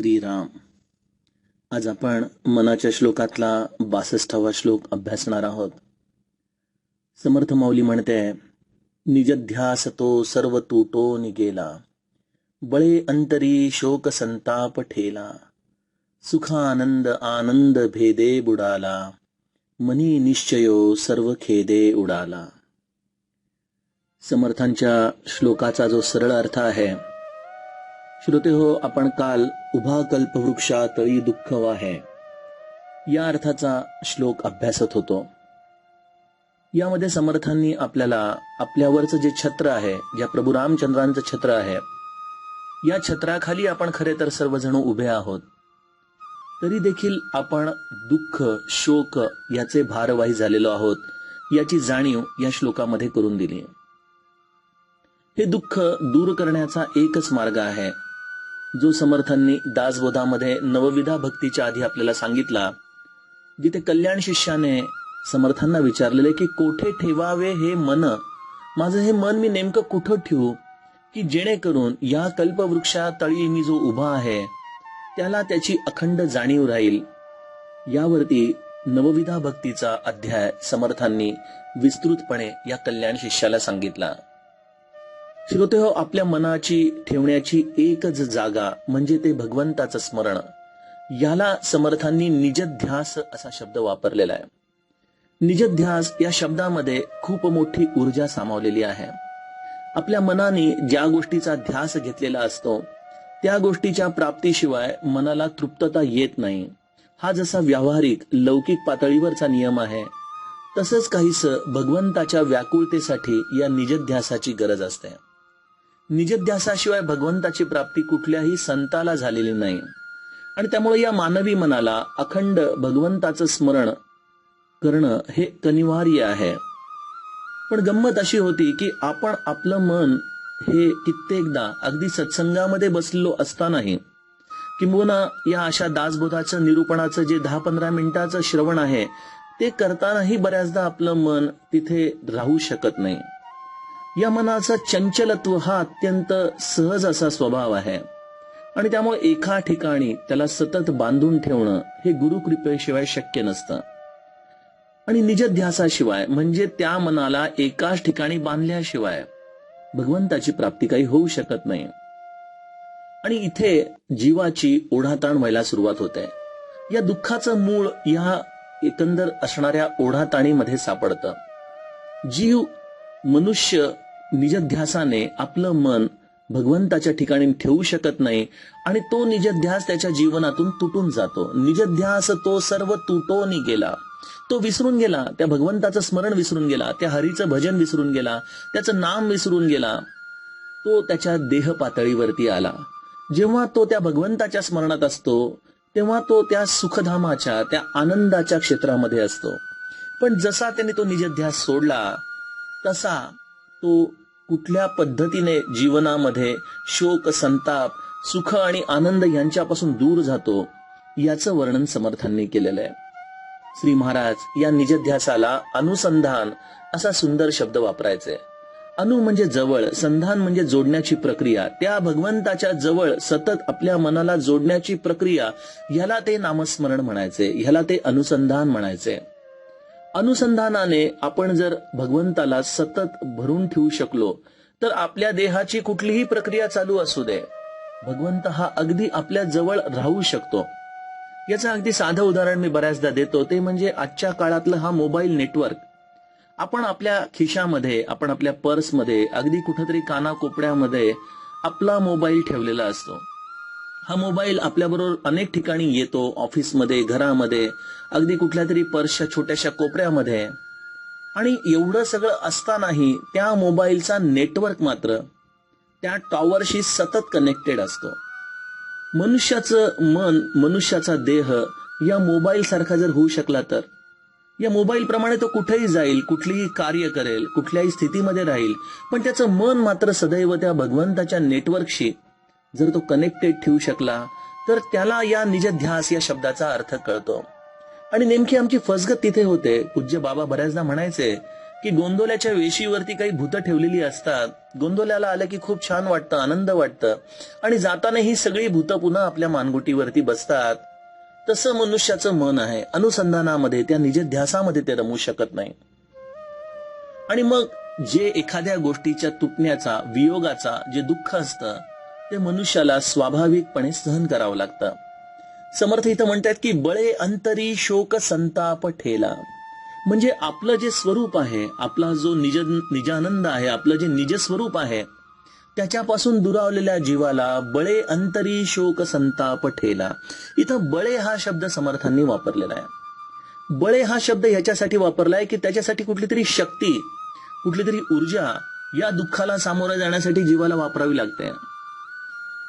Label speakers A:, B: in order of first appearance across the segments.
A: श्रीराम. आज आपण मनाच्या श्लोकातला बासष्टावा श्लोक अभ्यासणार आहोत. समर्थ माऊली म्हणते निजध्यास तो सर्व तुटो निगेला. बळे अंतरी शोक संताप ठेला. सुखानंद आनंद भेदे बुडाला. मनी निश्चयो सर्व खेदे उडाला. समर्थांच्या श्लोकाचा जो सरळ अर्थ आहे श्रोते हो आपण काल उभा कल्पवृक्षा तळी दुःख वाहे. या अर्थाचा श्लोक अभ्यासत होतो. यामध्ये समर्थांनी आपल्याला आपल्यावरचं जे छत्र आहे ज्या प्रभू रामचंद्रांचं छत्र आहे या छत्राखाली आपण खरे तर सर्वजण उभे आहोत. तरी देखील आपण दुःख शोक याचे भारवाही झालेलो आहोत याची जाणीव या श्लोकामध्ये करून दिली. हे दुःख दूर करण्याचा एकच मार्ग आहे जो समर्थांनी दासबोधामध्ये नवविधा भक्तीच्या आधी आपल्याला सांगितला जिथे कल्याण शिष्याने समर्थांना विचारलेले की कोठे ठेवावे हे मन? माझं हे मन मी नेमकं कुठं ठेवू? की जेणेकरून या कल्पवृक्षा तळी मी जो उभा आहे त्याला त्याची अखंड जाणीव राहील? यावरती नवविधा भक्तीचा अध्याय समर्थांनी विस्तृतपणे या कल्याण शिष्याला सांगितला. श्रोते हो आपल्या मनाची ठेवण्याची एकच जागा म्हणजे ते भगवंताचं स्मरण. याला समर्थांनी निजध्यास असा शब्द वापरलेला आहे. निजध्यास या शब्दामध्ये खूप मोठी ऊर्जा सामावलेली आहे. आपल्या मनाने ज्या गोष्टीचा ध्यास घेतलेला असतो त्या गोष्टीच्या प्राप्तीशिवाय मनाला तृप्तता येत नाही. हा जसा व्यावहारिक लौकिक पातळीवरचा नियम आहे तसंच काहीस भगवंताच्या व्याकुळतेसाठी या निजध्यासाची गरज असते. निजध्यासाशिवाय भगवंताची प्राप्ती कुठल्याही संताला झालेली नाही. आणि त्यामुळे या मानवी मनाला अखंड भगवंताचं स्मरण करणं हे अनिवार्य आहे. पण गंमत अशी होती की आपण आपलं मन हे कित्येकदा अगदी सत्संगामध्ये बसलेलो असतानाही किंबहुना या अशा दासबोधाचं निरूपणाचं जे दहा पंधरा मिनिटाचं श्रवण आहे ते करतानाही बऱ्याचदा आपलं मन तिथे राहू शकत नाही. या मनाचा चंचलत्व हा अत्यंत सहज असा स्वभाव आहे. आणि त्यामुळे एका ठिकाणी त्याला सतत बांधून ठेवणं हे गुरुकृपेशिवाय शक्य नसतं. आणि निजध्यासाशिवाय म्हणजे त्या मनाला एकाच ठिकाणी बांधल्याशिवाय भगवंताची प्राप्ती काही होऊ शकत नाही. आणि इथे जीवाची ओढाताण व्हायला सुरुवात होते. या दुःखाचं मूळ या एकंदर असणाऱ्या ओढाताणीमध्ये सापडतं. जीव मनुष्य निजध्यासाने आपलं मन भगवंताच्या ठिकाणी ठेवू शकत नाही आणि तो निजध्यास त्याच्या जीवनातून तुटून जातो. निजध्यास तो सर्व तुटोनी गेला. तो विसरून गेला त्या भगवंताचं स्मरण विसरून गेला त्या हरीचं भजन विसरून गेला त्याचं नाम विसरून गेला तो त्याच्या देह पातळीवरती आला. जेव्हा तो त्या भगवंताच्या स्मरणात असतो तेव्हा तो त्या सुखधामाच्या त्या आनंदाच्या क्षेत्रामध्ये असतो. पण जसा त्याने तो निजध्यास सोडला तसा तो कुठल्या पद्धतीने जीवनामध्ये शोक संताप सुख आणि आनंद यांच्यापासून दूर जातो याचं वर्णन समर्थांनी केलेलं आहे. श्री महाराज या निजध्यासाला अनुसंधान असा सुंदर शब्द वापरायचे. अनु म्हणजे जवळ संधान म्हणजे जोडण्याची प्रक्रिया. त्या भगवंताच्या जवळ सतत आपल्या मनाला जोडण्याची प्रक्रिया ह्याला ते नामस्मरण म्हणायचे ह्याला ते अनुसंधान म्हणायचे. अनुसंधानाने आपण जर भगवंताला सतत भरून ठेवू शकलो तर आपल्या देहाची कुठलीही प्रक्रिया चालू असू दे. भगवंत हा अगदी आपल्या जवळ राहू शकतो. याचं अगदी साधं उदाहरण मी बऱ्याचदा देतो ते म्हणजे आजच्या काळातलं हा मोबाईल नेटवर्क. आपण आपल्या खिशामध्ये आपण आपल्या पर्समध्ये अगदी कुठंतरी कानाकोपड्यामध्ये आपला मोबाईल ठेवलेला असतो. हा मोबाईल आपल्याबरोबर अनेक ठिकाणी येतो ऑफिसमध्ये घरामध्ये अगदी कुठल्या तरी पर्सच्या छोट्याशा कोपऱ्यामध्ये. आणि एवढं सगळं असतानाही त्या मोबाईलचा नेटवर्क मात्र त्या टॉवरशी सतत कनेक्टेड असतो. मनुष्याचं मन मनुष्याचा देह या मोबाईल सारखा जर होऊ शकला तर या मोबाईल प्रमाणे तो कुठेही जाईल कुठलीही कार्य करेल कुठल्याही स्थितीमध्ये राहील पण त्याचं मन मात्र सदैव त्या भगवंताच्या नेटवर्कशी जर तो कनेक्टेड ठेवू शकला तर त्याला या निजध्यास या शब्दाचा अर्थ कळतो. आणि नेमकी आमची फसगत तिथे होते. पूज्य बाबा बऱ्याचदा म्हणायचे की गोंदोल्याच्या वेशीवरती काही भूत ठेवलेली असतात. गोंदोल्याला आलं की खूप छान वाटतं आनंद वाटतं. आणि जाताना ही सगळी भूत पुन्हा आपल्या मानगुटीवरती बसतात. तसं मनुष्याचं मन आहे. अनुसंधानामध्ये त्या निजध्यासामध्ये ते रमू शकत नाही. आणि मग जे एखाद्या गोष्टीच्या तुटण्याचा वियोगाचा जे दुःख असतं ते मनुष्याला स्वाभाविकपणे सहन करावं लागतं. समर्थ इथं म्हणतात की बळे अंतरी शोक संताप ठेला. म्हणजे आपलं जे स्वरूप आहे आपला जो निज निजानंद आहे आपलं जे निज स्वरूप आहे त्याच्यापासून दुरावलेल्या जीवाला बळे अंतरी शोक संताप ठेला. इथं बळे हा शब्द समर्थांनी वापरलेला आहे. बळे हा शब्द ह्याच्यासाठी वापरलाय की त्याच्यासाठी कुठली तरी शक्ती कुठली तरी ऊर्जा या दुःखाला सामोरं जाण्यासाठी जीवाला वापरावी लागते.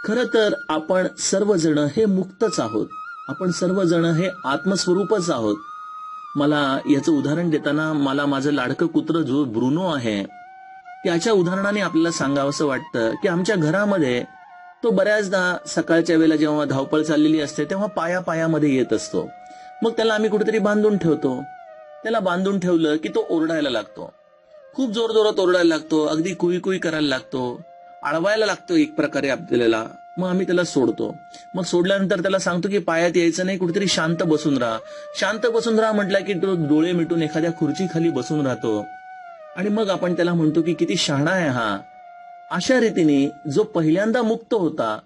A: खरं तर आपण सर्वजण हे मुक्तच आहोत. आपण सर्वजण हे आत्मस्वरूपच आहोत. मला याचं उदाहरण देताना मला माझं लाडकं कुत्र जो ब्रुनो आहे त्याच्या उदाहरणाने आपल्याला सांगावंसं वाटतं की आमच्या घरामध्ये तो बऱ्याचदा सकाळच्या वेळेला जेव्हा धावपळ चाललेली असते तेव्हा पाया पायामध्ये येत असतो. मग त्याला आम्ही कुठेतरी बांधून ठेवतो. त्याला बांधून ठेवलं की तो ओरडायला लागतो. खूप जोर जोरात ओरडायला लागतो. अगदी कुई कुई करायला लागतो. आळवायला लागतो एक प्रकारे आपल्याला. मग आम्ही त्याला सोडतो. मग सोडल्यानंतर त्याला सांगतो की पायात यायचं नाही कुठेतरी शांत बसून राहा. शांत बसून राहा म्हटलं की तो डोळे मिटून एखाद्या खुर्चीखाली बसून राहतो. आणि मग आपण त्याला म्हणतो की किती शहाणा आहे हा. अशा रीतीने जो पहिल्यांदा मुक्त होता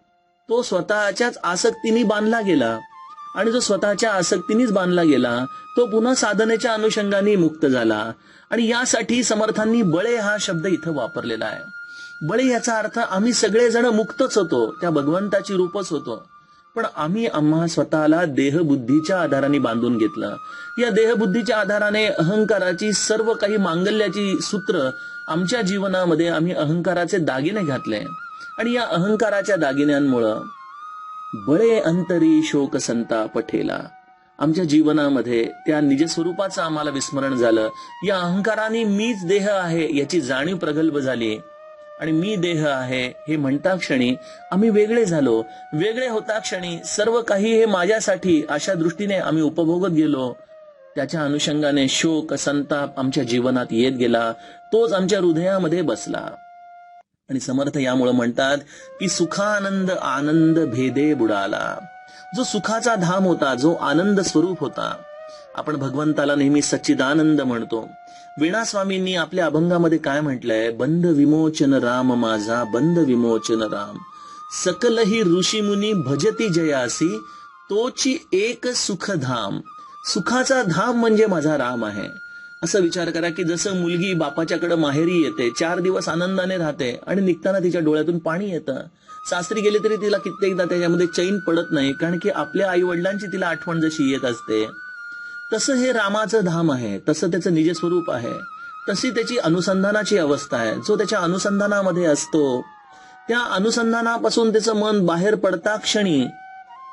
A: तो स्वतःच्याच आसक्तीने बांधला गेला. आणि जो स्वतःच्या आसक्तीनेच बांधला गेला तो पुन्हा साधनेच्या अनुषंगाने मुक्त झाला. आणि यासाठी समर्थांनी बळे हा शब्द इथं वापरलेला आहे. बळे याचा अर्थ आम्ही सगळेजण मुक्तच होतो त्या भगवंताची रूपच होतो. पण आम्ही आम्हा स्वतःला देहबुद्धीच्या आधाराने बांधून घेतलं. या देहबुद्धीच्या आधाराने अहंकाराची सर्व काही मांगल्याची सूत्र आमच्या जीवनामध्ये आम्ही अहंकाराचे दागिने घातले. आणि या अहंकाराच्या दागिन्यांमुळं बळे अंतरी शोक संता पठेला आमच्या जीवनामध्ये त्या निजस्वरूपाचं आम्हाला विस्मरण झालं. या अहंकाराने मीच देह आहे याची जाणीव प्रगल्भ झाली. आणि मी देह आहे हे म्हणता क्षणी आम्ही वेगळे झालो. वेगळे होता क्षणी सर्व काही हे माझ्यासाठी अशा दृष्टीने आम्ही उपभोगत गेलो. त्याच्या अनुषंगाने शोक संताप आमच्या जीवनात येत गेला. तोच आमच्या हृदयामध्ये बसला. आणि समर्थ यामुळे म्हणतात की सुखानंद आनंद भेदे बुडाला. जो सुखाचा धाम होता जो आनंद स्वरूप होता आपण भगवंताला नेहमी सच्चिदानंद म्हणतो. वीणास्वामींनी आपल्या अभंगामध्ये काय म्हटलंय? बंध विमोचन राम माझा बंध विमोचन राम. सकलही ऋषीमुनी भजती जयासी तोची एक सुखधाम. सुखाचा धाम म्हणजे माझा राम आहे. असं विचार करा की जसं मुलगी बापाच्याकडे माहेरी येते चार दिवस आनंदाने राहते आणि निघताना तिच्या डोळ्यातून पाणी येतं. सासरी गेले तरी तिला कित्येकदा त्याच्यामध्ये चैन पडत नाही कारण की आपल्या आई वडिलांची तिला आठवण जशी येत असते. तसं हे रामाचं धाम आहे तसं त्याचं निजस्वरूप आहे. तशी त्याची अनुसंधानाची अवस्था आहे. जो त्याच्या अनुसंधानामध्ये असतो त्या अनुसंधानापासून त्याचं मन बाहेर पडता क्षणी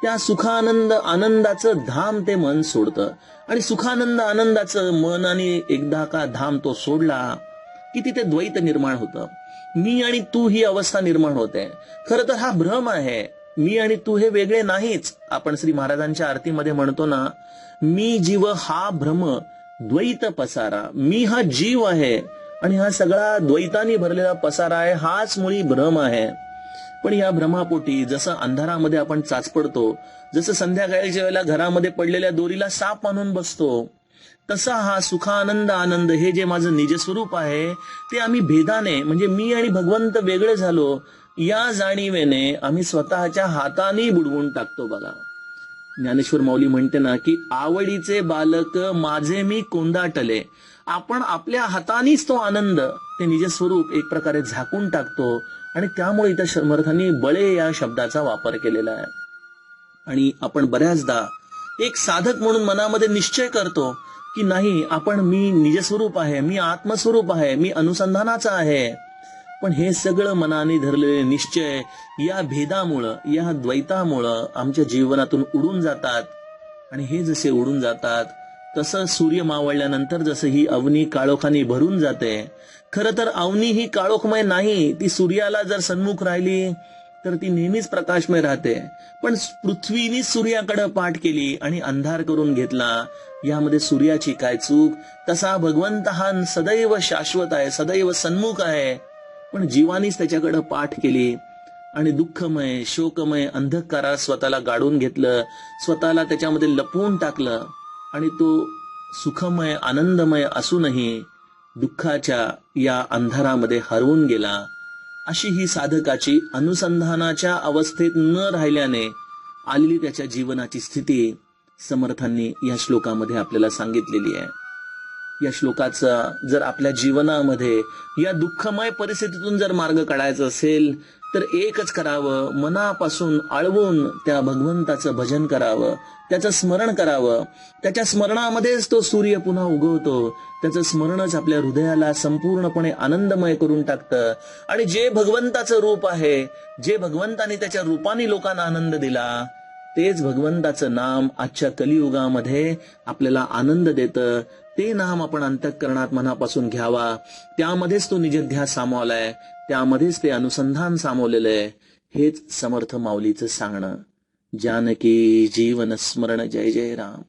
A: त्या सुखानंद आनंदाचं धाम ते मन सोडतं. आणि सुखानंद आनंदाचं मन आणि एकदा का धाम तो सोडला की तिथे द्वैत निर्माण होतं. मी आणि तू ही अवस्था निर्माण होते. खरं तर हा भ्रम आहे. मी आणि तू हे वेगळे नाहीच. आपण श्री महाराजांच्या आरतीमध्ये म्हणतो ना मी जीव हा भ्रम द्वैत पसारा. मी हा जीव आहे आणि हा सगळा द्वैतानी भरलेला पसारा आहे हाच मुळी भ्रम आहे. पण या भ्रमापोटी जसं अंधारामध्ये आपण चाचपडतो जसं संध्याकाळच्या वेळेला घरामध्ये पडलेल्या दोरीला साप आणून बसतो तसा हा सुखानंद आनंद हे जे माझं निजस्वरूप आहे ते आम्ही भेदाने म्हणजे मी आणि भगवंत वेगळे झालो या जाणीवेने आम्ही स्वतःच्या हाताने बुडवून टाकतो बघा. ज्ञानेश्वर माऊली म्हणते ना की आवडीचे बालक माझे मी कोंदाटले आपण आपल्या हातानेच तो आनंद ते निजस्वरूप एक प्रकारे झाकून टाकतो आणि त्यामुळे इथं समर्थांनी बळे या शब्दाचा वापर केलेला आहे. आणि आपण बऱ्याचदा एक साधक म्हणून मनामध्ये निश्चय करतो की नाही आपण मी निजस्वरूप आहे मी आत्मस्वरूप आहे मी अनुसंधानाचा आहे. पण हे सगळं मनाने धरलेले निश्चय या भेदामुळं या द्वैतामुळं आमच्या जीवनातून उडून जातात. आणि हे जसे उडून जातात तसं सूर्य मावळल्यानंतर जसं ही अवनी काळोखानी भरून जाते खर तर अवनी ही काळोखमय नाही ती सूर्याला जर सन्मुख राहिली तर ती नेहमीच प्रकाशमय राहते. पण पृथ्वीने सूर्याकडे पाठ केली आणि अंधार करून घेतला यामध्ये सूर्याची काय चूक? तसा भगवंत हा सदैव शाश्वत आहे सदैव सन्मुख आहे. पण जीवानीच त्याच्याकडे पाठ केली आणि दुःखमय शोकमय अंधकारात स्वतःला गाडून घेतलं स्वतःला त्याच्यामध्ये लपवून टाकलं आणि तो सुखमय आनंदमय असूनही दुःखाच्या या अंधारामध्ये हरवून गेला. अशी ही साधकाची अनुसंधानाच्या अवस्थेत न राहिल्याने आलेली त्याच्या जीवनाची स्थिती समर्थांनी या श्लोकामध्ये आपल्याला सांगितलेली आहे. या श्लोकाचा जर आपल्या जीवनामध्ये या दुःखमय परिस्थितीतून जर मार्ग काढायचा असेल तर एकच करावं मनापासून आळवून त्या भगवंताचं भजन करावं त्याचं स्मरण करावं. त्याच्या स्मरणामध्येच तो सूर्य पुन्हा उगवतो. त्याचं स्मरणच आपल्या हृदयाला संपूर्णपणे आनंदमय करून टाकतं. आणि जे भगवंताचं रूप आहे जे भगवंताने त्याच्या रूपाने लोकांना आनंद दिला तेच भगवंताचं नाम आजच्या कलियुगामध्ये आपल्याला आनंद देतं. ते नाम आपण अंतःकरणात मनापासून घ्यावा. त्यामध्येच तो निजध्यास सामावलाय. त्यामध्येच ते अनुसंधान सामावलेलं आहे हेच समर्थ माऊलीचं सांगणं. जानकी जीवन स्मरण जय जय राम.